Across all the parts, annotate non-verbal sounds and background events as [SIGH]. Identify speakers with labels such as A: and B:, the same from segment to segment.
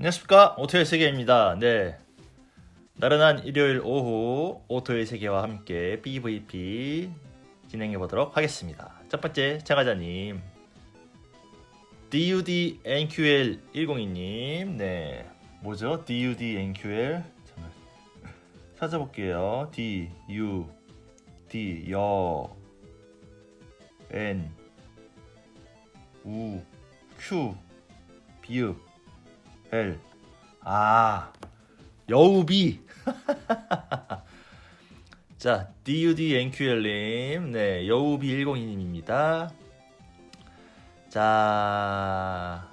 A: 안녕하십니까. 오토의 세계입니다. 네. 나른한 일요일 오후 오토의 세계와 함께 PVP 진행해 보도록 하겠습니다. 첫 번째 참가자님. DUD NQL 102님. 네. 뭐죠? DUD NQL 잠깐 찾아볼게요. D U D 여 N 우 Q 비읍 L. 아 여우비. [LAUGHS] 자 DUD NQL님. 네 여우비 102님입니다. 자,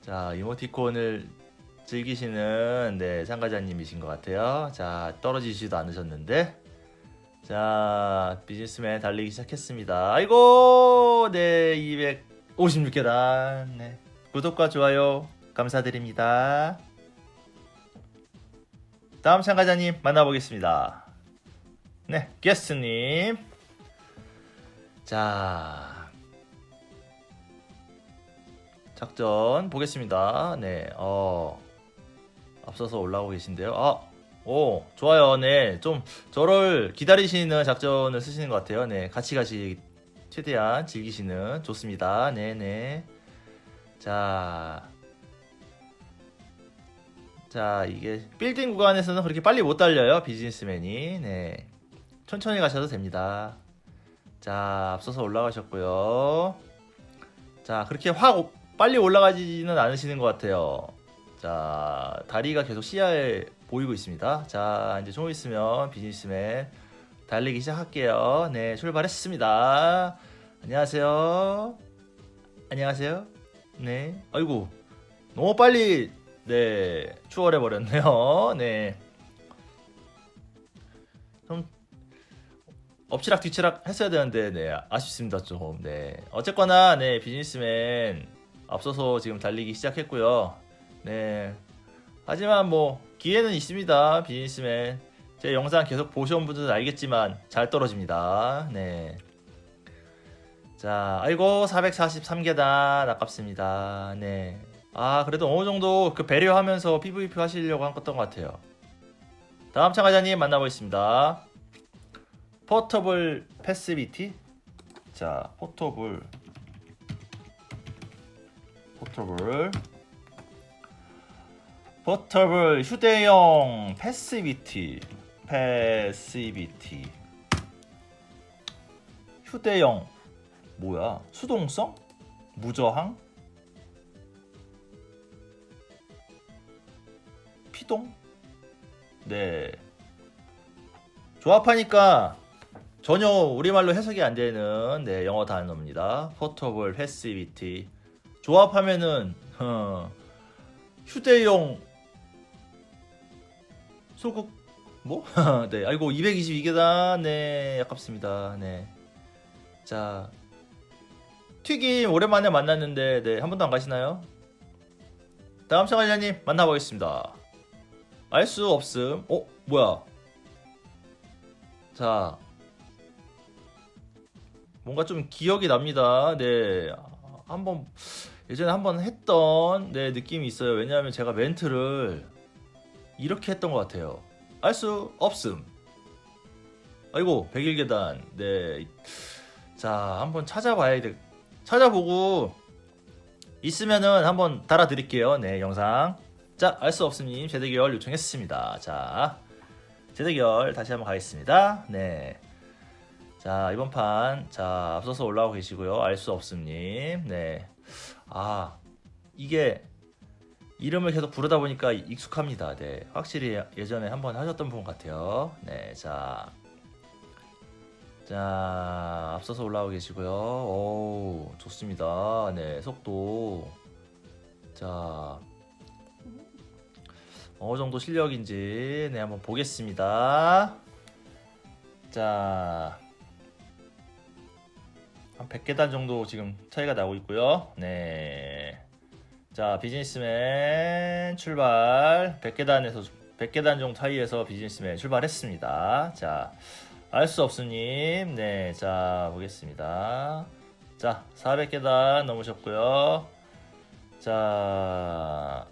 A: 자 이모티콘을 즐기시는 네 참가자님이신 것 같아요. 자 떨어지지도 않으셨는데. 자 비즈니스맨 달리기 시작했습니다. 아이고 네 256계단. 네 구독과 좋아요 감사드립니다. 다음 참가자님 만나보겠습니다. 네, 게스트님. 자, 작전 보겠습니다. 네, 어, 앞서서 올라오고 계신데요. 아, 오, 좋아요. 네, 좀 저를 기다리시는 작전을 쓰시는 것 같아요. 네, 같이 같이 최대한 즐기시는 좋습니다. 네, 네. 자, 자 이게 빌딩 구간에서는 그렇게 빨리 못 달려요 비즈니스맨이. 네. 천천히 가셔도 됩니다. 자 앞서서 올라가셨고요. 자 그렇게 확 오- 빨리 올라가지는 않으시는 것 같아요. 자 다리가 계속 시야에 보이고 있습니다. 자 이제 좀 있으면 비즈니스맨 달리기 시작할게요. 네 출발했습니다. 안녕하세요. 안녕하세요. 네. 아이고 너무 빨리 네, 추월해 버렸네요. [LAUGHS] 네. 좀 엎치락 뒤치락 했어야 되는데 네, 아쉽습니다 좀. 네. 어쨌거나 네, 비즈니스맨 앞서서 지금 달리기 시작했고요. 네. 하지만 뭐 기회는 있습니다. 비즈니스맨. 제 영상 계속 보셔온 분들은 알겠지만 잘 떨어집니다. 네. 자, 아이고 443계단 아깝습니다. 네. 아 그래도 어느 정도 그 배려하면서 PVP 하시려고 한 것던 것 같아요. 다음 참가자님 만나보겠습니다. 포터블 패시비티. 자, 포터블 포터블 포터블 휴대용 패시비티 패시비티 휴대용 뭐야? 수동성? 무저항 피동? 네. 조합하니까 전혀 우리말로 해석이 안 되는 네, 영어 단어입니다. 포터블 패시비티. 조합하면은 어, 휴대용 소국 뭐? [LAUGHS] 네. 아이고 222계단 네, 아깝습니다. 네. 자. 튀김 오랜만에 만났는데 네, 한 번도 안 가시나요? 다음 참가자님 만나보겠습니다. 알 수 없음. 어, 뭐야? 자, 뭔가 좀 기억이 납니다. 네, 한번 예전에 한번 했던 네 느낌이 있어요. 왜냐하면 제가 멘트를 이렇게 했던 것 같아요. 알 수 없음. 아이고 101계단. 네, 자 한번 찾아봐야 돼. 찾아보고 있으면은 한번 달아드릴게요. 네, 영상. 자, 알 수 없음님 재대결 요청했습니다. 자, 재대결 다시 한번 가겠습니다. 네. 자, 이번 판, 자, 앞서서 올라오고 계시고요. 알 수 없음님. 네. 아, 이게 이름을 계속 부르다 보니까 익숙합니다. 네. 확실히 예전에 한번 하셨던 분 같아요. 네. 자. 자, 앞서서 올라오고 계시고요. 오, 좋습니다. 네, 속도. 자, 어느 정도 실력인지, 네, 한번 보겠습니다. 자, 한 100계단 정도 지금 차이가 나고 있고요. 네. 자, 비즈니스맨 출발. 100계단에서, 100계단 정도 차이에서 비즈니스맨 출발했습니다. 자, 알 수 없음님. 네, 자, 보겠습니다. 자, 400계단 넘으셨고요. 자,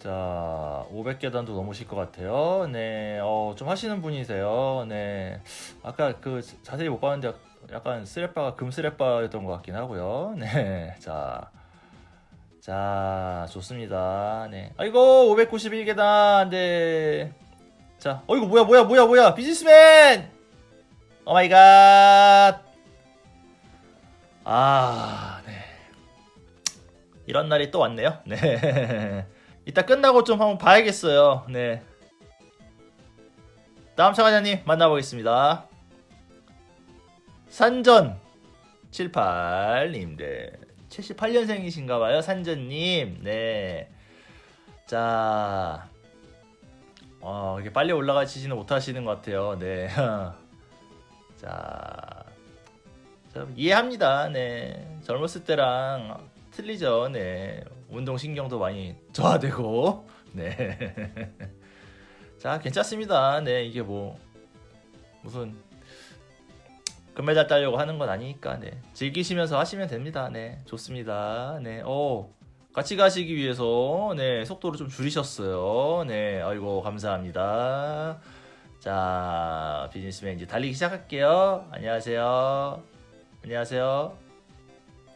A: 자, 500계단도 넘으실 것 같아요. 네, 어, 좀 하시는 분이세요. 네, 아까 그 자세히 못 봤는데 약간 스레빠가 금 스레빠였던 것 같긴 하고요. 네, [LAUGHS] 자, 자, 좋습니다. 네, 아이고 591계단. 네, 자, 어이구 뭐야 뭐야 뭐야 뭐야 비즈니스맨. 오 마이 갓. 아, 네. 이런 날이 또 왔네요. 네. [LAUGHS] 이따 끝나고 좀 한번 봐야겠어요. 네. 다음 참가자님 만나보겠습니다. 산전 78님, 네. 78년생이신가봐요, 산전님. 네. 자, 어, 이렇게 빨리 올라가시지는 못하시는 것 같아요. 네. [LAUGHS] 자, 좀 이해합니다. 네. 젊었을 때랑 틀리죠. 네. 운동 신경도 많이 저하되고. 네. [LAUGHS] 자, 괜찮습니다. 네. 이게 뭐 무슨 금메달 따려고 하는 건 아니니까. 네. 즐기시면서 하시면 됩니다. 네. 좋습니다. 네. 오. 같이 가시기 위해서 네, 속도를 좀 줄이셨어요. 네. 아이고, 감사합니다. 자, 비즈니스맨 이제 달리기 시작할게요. 안녕하세요. 안녕하세요.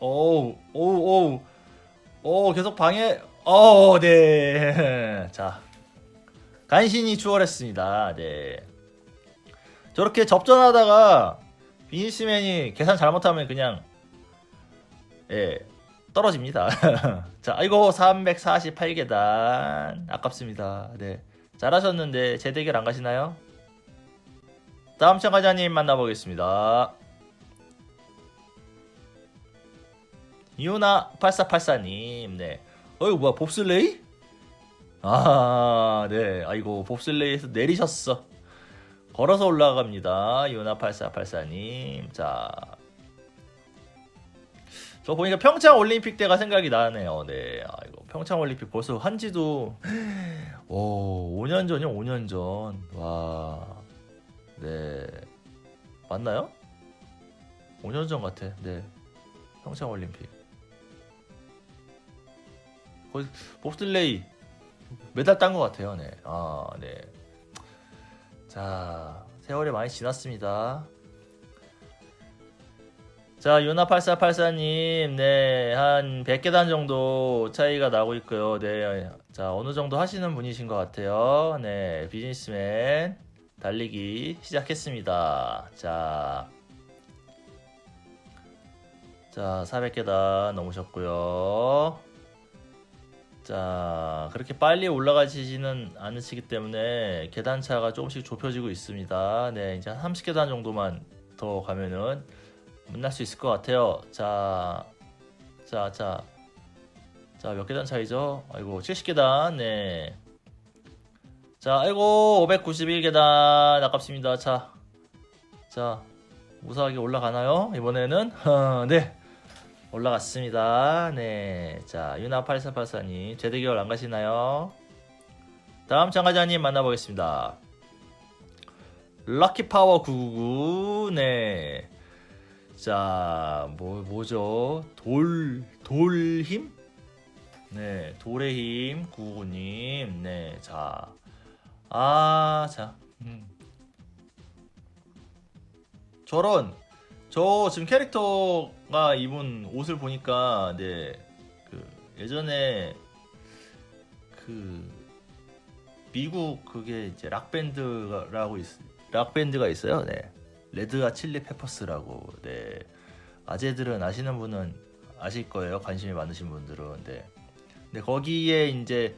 A: 오우, 오우, 오우. 오, 계속 방해. 어, 네. [LAUGHS] 자. 간신히 추월했습니다. 네. 저렇게 접전하다가 비즈니스맨이 계산 잘못하면 그냥 예, 떨어집니다. [LAUGHS] 자, 아이고 348계단. 아깝습니다. 네. 잘하셨는데 재대결 안 가시나요? 다음 참가자님 만나보겠습니다. 유나 8484님, 네. 어이구 뭐야 봅슬레이? 아, 네. 아이고 봅슬레이에서 내리셨어. 걸어서 올라갑니다. 유나 8484님. 자. 저 보니까 평창 올림픽 때가 생각이 나네요. 네. 아이고 평창 올림픽 벌써 한지도 오, 5년 전이요. 5년 전. 와. 네. 맞나요? 5년 전 같아. 네. 평창 올림픽. 봅슬레이 메달 딴 것 같아요. 네. 아, 네. 자, 세월이 많이 지났습니다. 자, 유나8484님, 네, 한 100계단 정도 차이가 나고 있고요. 네, 자, 어느 정도 하시는 분이신 것 같아요. 네, 비즈니스맨 달리기 시작했습니다. 자, 자, 400계단 넘으셨고요. 자, 그렇게 빨리 올라가시지는 않으시기 때문에 계단차가 조금씩 좁혀지고 있습니다. 네, 이제 한 30계단 정도만 더 가면은 만날 수 있을 것 같아요. 자, 자, 자, 자, 몇 계단 차이죠? 아이고, 70계단, 네. 자, 아이고, 591계단, 아깝습니다. 자, 자, 무사하게 올라가나요? 이번에는? [LAUGHS] 네. 올라갔습니다. 네. 자, 유나8484님, 재대결 안 가시나요? 다음 참가자님 만나보겠습니다. 럭키파워 999, 네. 자, 뭐, 뭐죠? 돌, 돌 힘? 네, 돌의 힘, 999님. 네, 자. 아, 자. 음. 저런, 저 지금 캐릭터가 입은 옷을 보니까, 네, 그, 예전에, 그, 미국 그게 이제 락 밴드라고 있, 락 밴드가 있어요. 네. 레드와 칠리 페퍼스라고. 네. 아재들은 아시는 분은 아실 거예요. 관심이 많으신 분들은. 네. 근데 거기에 이제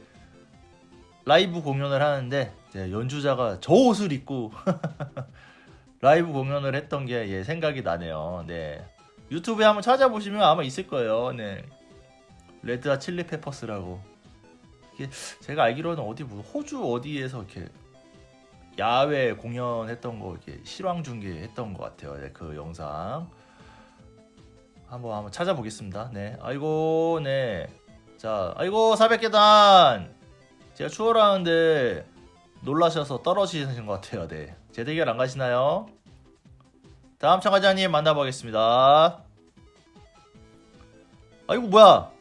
A: 라이브 공연을 하는데 이제 연주자가 저 옷을 입고 [LAUGHS] 라이브 공연을 했던 게 예, 생각이 나네요. 네. 유튜브에 한번 찾아보시면 아마 있을 거예요. 네. 레드와 칠리 페퍼스라고. 이게 제가 알기로는 어디 뭐 호주 어디에서 이렇게 야외 공연했던 거 이렇게 실황 중계했던 것 같아요. 네, 그 영상 한번 한번 찾아보겠습니다. 네, 아이고 네, 자 아이고 400계단 제가 추월하는데 놀라셔서 떨어지신 것 같아요. 네, 재대결 안 가시나요? 다음 참가자님 만나보겠습니다. 아이고 뭐야?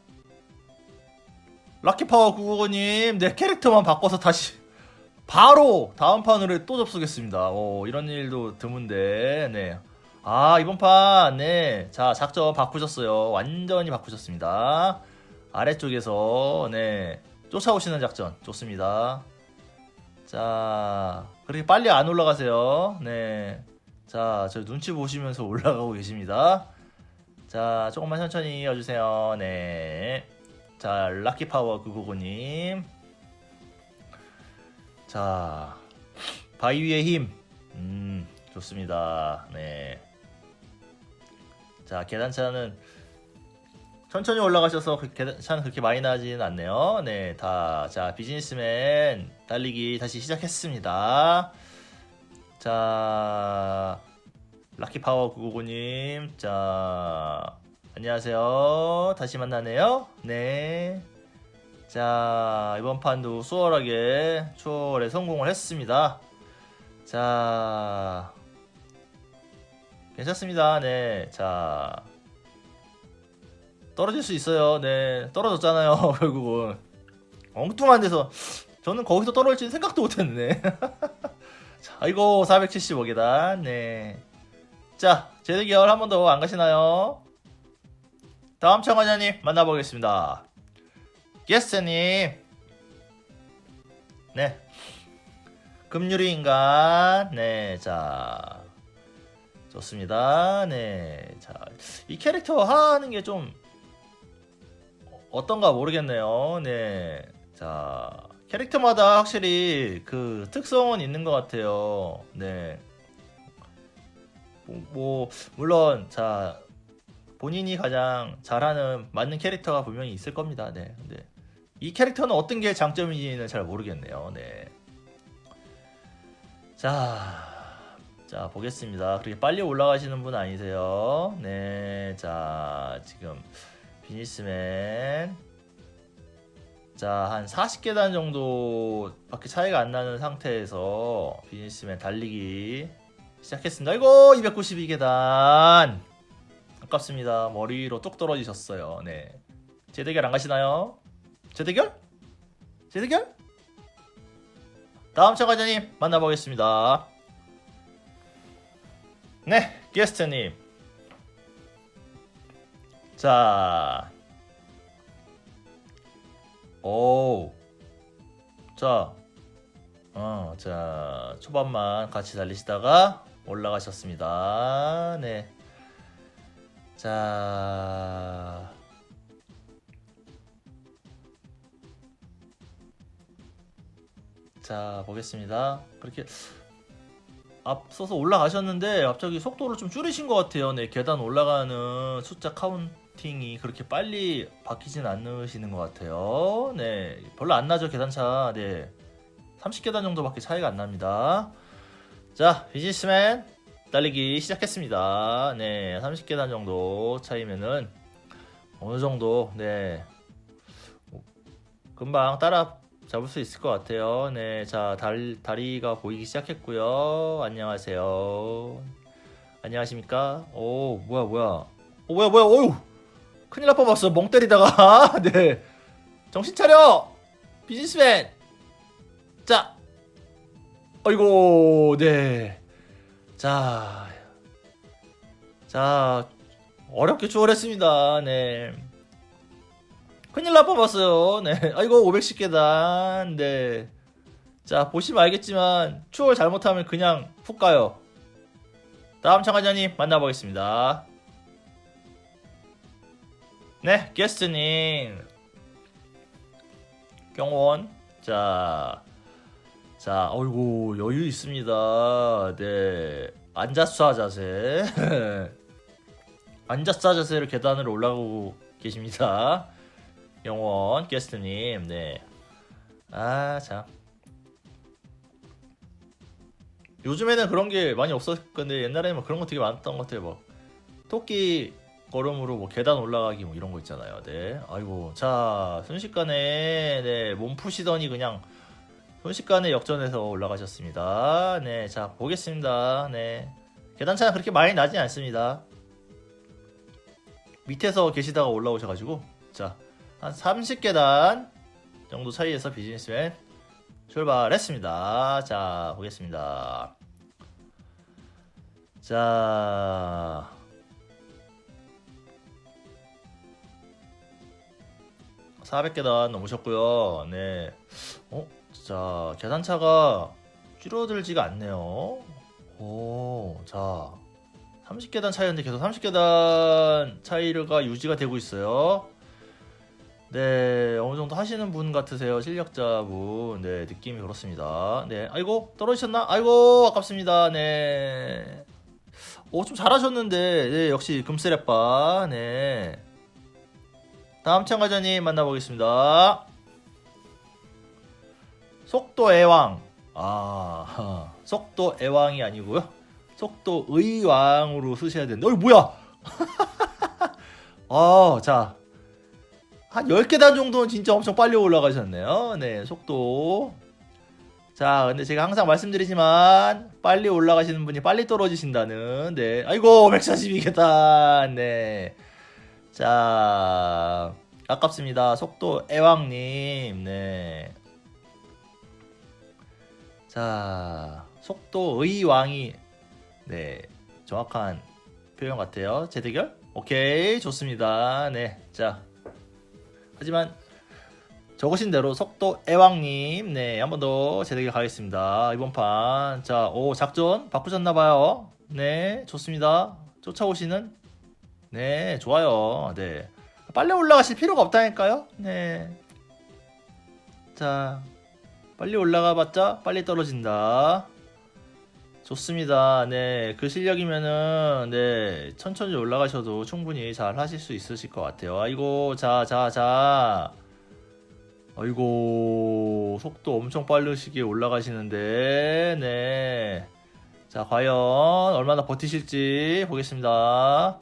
A: 라키파워 955님, 네, 캐릭터만 바꿔서 다시 [LAUGHS] 바로 다음 판으로 또 접속했습니다. 오, 이런 일도 드문데, 네. 아, 이번 판, 네. 자, 작전 바꾸셨어요. 완전히 바꾸셨습니다. 아래쪽에서, 네. 쫓아오시는 작전. 좋습니다. 자, 그렇게 빨리 안 올라가세요. 네. 자, 저 눈치 보시면서 [LAUGHS] 올라가고 계십니다. 자, 조금만 천천히 와주세요. 네. 자, 라키파워 999님. 자, 바위 위의 힘. 음, 좋습니다. 네. 자, 계단차는 천천히 올라가셔서 그 계단차는 그렇게 많이 나지는 않네요. 네, 다. 자, 비즈니스맨 달리기 다시 시작했습니다. 자, 라키파워 999님. 자, 안녕하세요. 다시 만나네요. 네. 자, 이번 판도 수월하게 추월에 성공을 했습니다. 자, 괜찮습니다. 네. 자, 떨어질 수 있어요. 네. 떨어졌잖아요. [LAUGHS] 결국은. 엉뚱한 데서. 저는 거기서 떨어질지 생각도 못 했네. [LAUGHS] 자, 아이고, 475계단. 네. 자, 재대결 한 번 더 안 가시나요? 다음 참가자님 만나보겠습니다. 게스트님. 네. 금유리 인간. 네, 자. 좋습니다. 네. 자, 이 캐릭터 하는 게 좀 어떤가 모르겠네요. 네. 자, 캐릭터마다 확실히 그 특성은 있는 것 같아요. 네. 뭐, 뭐 물론 자 본인이 가장 잘하는 맞는 캐릭터가 분명히 있을 겁니다. 네. 근데 이 캐릭터는 어떤 게 장점인지는 잘 모르겠네요. 네. 자, 자 보겠습니다. 그렇게 빨리 올라가시는 분 아니세요? 네. 자, 지금 비즈니스맨. 자, 한 40계단 정도 밖에 차이가 안 나는 상태에서 비즈니스맨 달리기 시작했습니다. 아이고, 292계단. 아깝습니다. 머리 위로 뚝 떨어지셨어요. 네. 재대결 안 가시나요? 재대결? 재대결? 다음 참가자님 만나보겠습니다. 네, 게스트님. 자. 오. 자. 어, 자. 초반만 같이 달리시다가 올라가셨습니다. 네. 자. 자, 보겠습니다. 그렇게 앞서서 올라가셨는데 갑자기 속도를 좀 줄이신 것 같아요. 네, 계단 올라가는 숫자 카운 팅이 그렇게 빨리 바뀌진 않으시는 것 같아요. 네, 별로 안 나죠, 계단차. 네. 30계단 정도밖에 차이가 안 납니다. 자, 비즈니스맨 달리기 시작했습니다. 네, 30계단 정도 차이면은 어느 정도 네 금방 따라 잡을 수 있을 것 같아요. 네, 자 달, 다리가 보이기 시작했고요. 안녕하세요. 안녕하십니까? 오, 뭐야, 뭐야? 오, 뭐야, 뭐야? 어유, 큰일 날 뻔봤어. 멍 때리다가. [LAUGHS] 네, 정신 차려, 비즈니스맨. 자, 어이고, 네. 자, 자, 어렵게 추월했습니다. 네. 큰일 날 뻔봤어요. 네. 아이고, 510 계단. 네. 자, 보시면 알겠지만, 추월 잘못하면 그냥 푹 가요. 다음 참가자님 만나보겠습니다. 네, 게스트님. 경원. 자, 자, 어이구, 여유 있습니다. 네. 앉아서 자세. 앉아서 자세로 계단을 올라가고 계십니다. 영원, 게스트님, 네. 아, 참. 요즘에는 그런 게 많이 없었을 건데, 옛날에는 뭐 그런 거 되게 많았던 것 같아요. 뭐, 토끼 걸음으로 뭐 계단 올라가기 뭐 이런 거 있잖아요. 네. 아이고, 자, 순식간에, 네, 몸 푸시더니 그냥 순식간에 역전해서 올라가셨습니다. 네, 자 보겠습니다. 네, 계단차는 그렇게 많이 나지 않습니다. 밑에서 계시다가 올라오셔 가지고 자 한 30계단 정도 차이에서 비즈니스맨 출발했습니다. 자, 보겠습니다. 자, (400계단) 넘으셨고요 네 어? 자 계단차가 줄어들지가 않네요 오 자 30계단 차이였는데 계속 30계단 차이가 유지가 되고 있어요. 네, 어느 정도 하시는 분 같으세요. 실력자분. 네, 느낌이 그렇습니다. 네, 아이고, 떨어지셨나? 아이고, 아깝습니다. 네. 오, 좀 잘하셨는데, 네, 역시 금스레빠. 네. 다음 참가자님 만나보겠습니다. 속도 애왕. 아, [LAUGHS] 속도 애왕이 아니고요. 속도 의왕으로 쓰셔야 되는데, 어이, 뭐야! [LAUGHS] 어, 자. 한 10계단 정도는 진짜 엄청 빨리 올라가셨네요. 네, 속도. 자, 근데 제가 항상 말씀드리지만, 빨리 올라가시는 분이 빨리 떨어지신다는, 네. 아이고, 142계단, 네. 자, 아깝습니다. 속도 애왕님, 네. 자, 속도 의 왕이 네, 정확한 표현 같아요. 재대결? 오케이, 좋습니다. 네, 자. 하지만 적으신 대로 속도 애왕님, 네, 한 번 더 재대결 가겠습니다. 이번 판. 자, 오, 작전 바꾸셨나봐요. 네, 좋습니다. 쫓아오시는, 네, 좋아요. 네. 빨리 올라가실 필요가 없다니까요. 네. 자, 빨리 올라가 봤자 빨리 떨어진다. 좋습니다. 네, 그 실력이면은 네 천천히 올라가셔도 충분히 잘 하실 수 있으실 것 같아요. 아이고, 자, 자, 자. 아이고, 속도 엄청 빠르시게 올라가시는데, 네. 자, 과연 얼마나 버티실지 보겠습니다.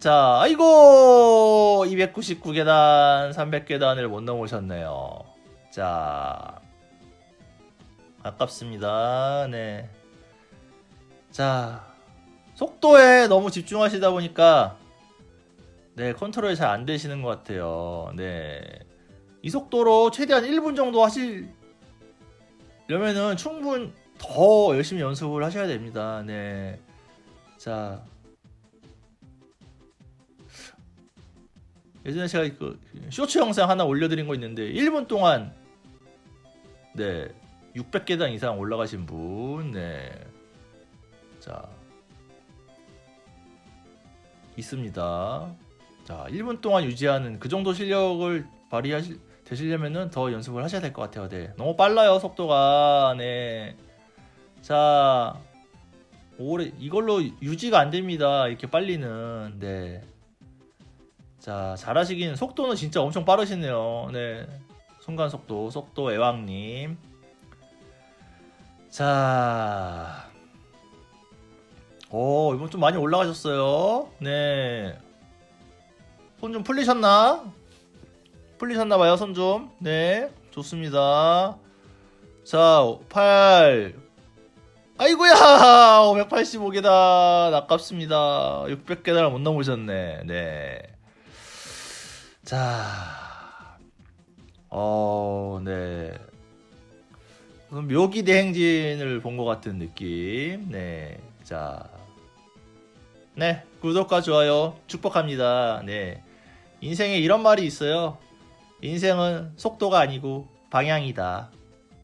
A: 자, 아이고, 299계단, 300계단을 못 넘으셨네요. 자, 아깝습니다. 네. 자, 속도에 너무 집중하시다 보니까 네, 컨트롤이 잘 안 되시는 것 같아요. 네. 이 속도로 최대한 1분 정도 하시려면은 충분 더 열심히 연습을 하셔야 됩니다. 네. 자. 예전에 제가 그 쇼츠 영상 하나 올려드린 거 있는데 1분 동안 네 600계단 이상 올라가신 분, 네. 자. 있습니다. 자, 1분 동안 유지하는 그 정도 실력을 발휘하실, 되시려면은 더 연습을 하셔야 될 것 같아요. 네. 너무 빨라요, 속도가. 네. 자. 오래, 이걸로 유지가 안 됩니다. 이렇게 빨리는. 네. 자, 잘하시긴, 속도는 진짜 엄청 빠르시네요. 네. 순간 속도, 속도 애왕님. 자, 오 이번 좀 많이 올라가셨어요. 네, 손 좀 풀리셨나? 풀리셨나봐요, 손 좀. 네, 좋습니다. 자, 8. 아이고야! 585계단. 아깝습니다. 600계단을 못 넘으셨네. 네. 자. 어, 네. 묘기 대행진을 본 것 같은 느낌. 네. 자. 네. 구독과 좋아요 축복합니다. 네. 인생에 이런 말이 있어요. 인생은 속도가 아니고 방향이다.